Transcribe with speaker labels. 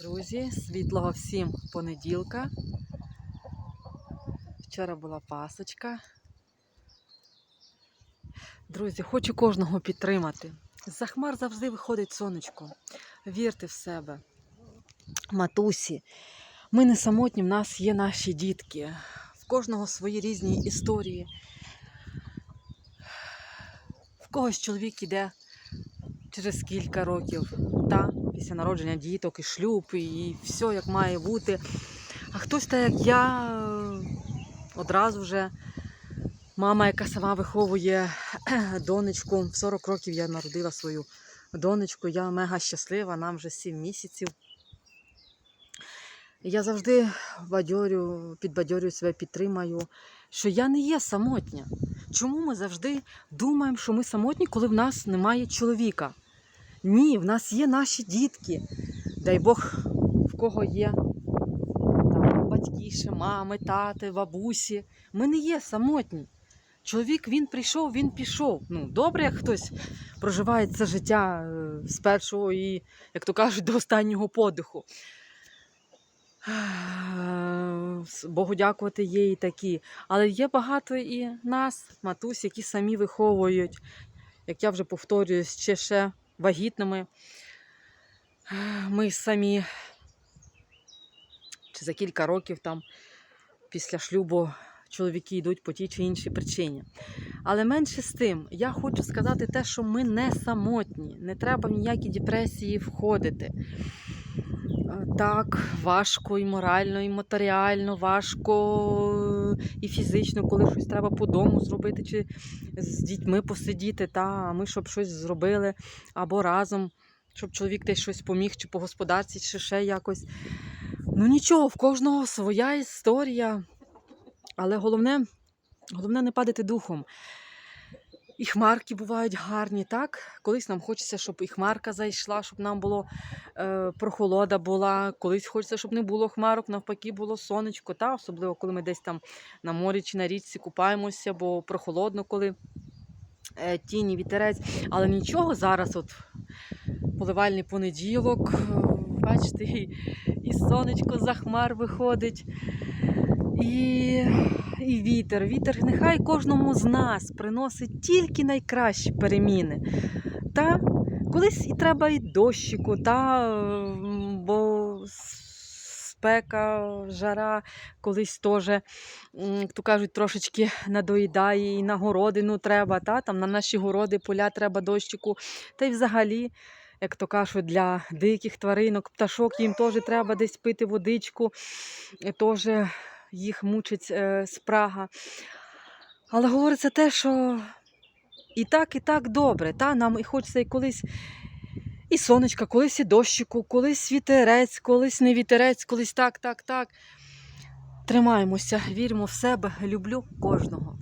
Speaker 1: Друзі, світлого всім понеділка. Вчора була пасочка. Друзі, хочу кожного підтримати. За хмар завжди виходить сонечко. Вірте в себе. Матусі, ми не самотні, в нас є наші дітки. В кожного свої різні історії. В когось чоловік іде через кілька років, та після народження діток, і шлюб, і все як має бути. А хтось так, як я, е, одразу вже мама, яка сама виховує донечку. В 40 років я народила свою донечку. Я мега щаслива, нам вже 7 місяців. Я завжди бадьорю, підбадьорюю себе, підтримаю, що я не є самотня. Чому ми завжди думаємо, що ми самотні, коли в нас немає чоловіка? Ні, в нас є наші дітки. Дай Бог, в кого є там, батьки, ще мами, тати, бабусі. Ми не є самотні. Чоловік він прийшов, він пішов. Ну, добре, як хтось проживає це життя е, з першого і, як то кажуть, до останнього подиху. Е, Богу дякувати, є і такі. Але є багато і нас, матусь, які самі виховують, як я вже повторююсь, ще ще вагітними. Ми самі чи за кілька років там після шлюбу чоловіки йдуть по тій чи іншій причині. Але менше з тим, я хочу сказати те, що ми не самотні, не треба в ніякі депресії входити. Е, Так, важко і морально, і матеріально, важко і фізично, коли щось треба по дому зробити, чи з дітьми посидіти, та ми щоб щось зробили або разом, щоб чоловік десь щось поміг, чи по господарці, чи ще якось. Ну нічого, в кожного своя історія. Але головне, головне не падати духом. І хмарки бувають гарні, так? Колись нам хочеться, щоб і хмарка зайшла, щоб нам було е, прохолода була. Колись хочеться, щоб не було хмарок, навпаки, було сонечко. Та? Особливо, коли ми десь там на морі чи на річці купаємося, бо прохолодно, коли е, тіні, вітерець. Але нічого зараз, от поливальний понеділок, е, бачите, і, сонечко за хмар виходить. І, і вітер. Вітер нехай кожному з нас приносить тільки найкращі переміни. Та колись і треба і дощику, та, бо спека, жара колись теж, як то кажуть, трошечки надоїдає і на городину треба, та, там на наші городи, поля треба дощику. Та й взагалі. Як то кажуть, для диких тваринок, пташок їм теж треба десь пити водичку, теж їх мучить е, спрага. Але говориться те, що і так, і так добре. Та? Нам і хочеться і колись і сонечка, колись і дощику, колись вітерець, колись не вітерець, колись так, так, так. Тримаємося, віримо в себе, люблю кожного.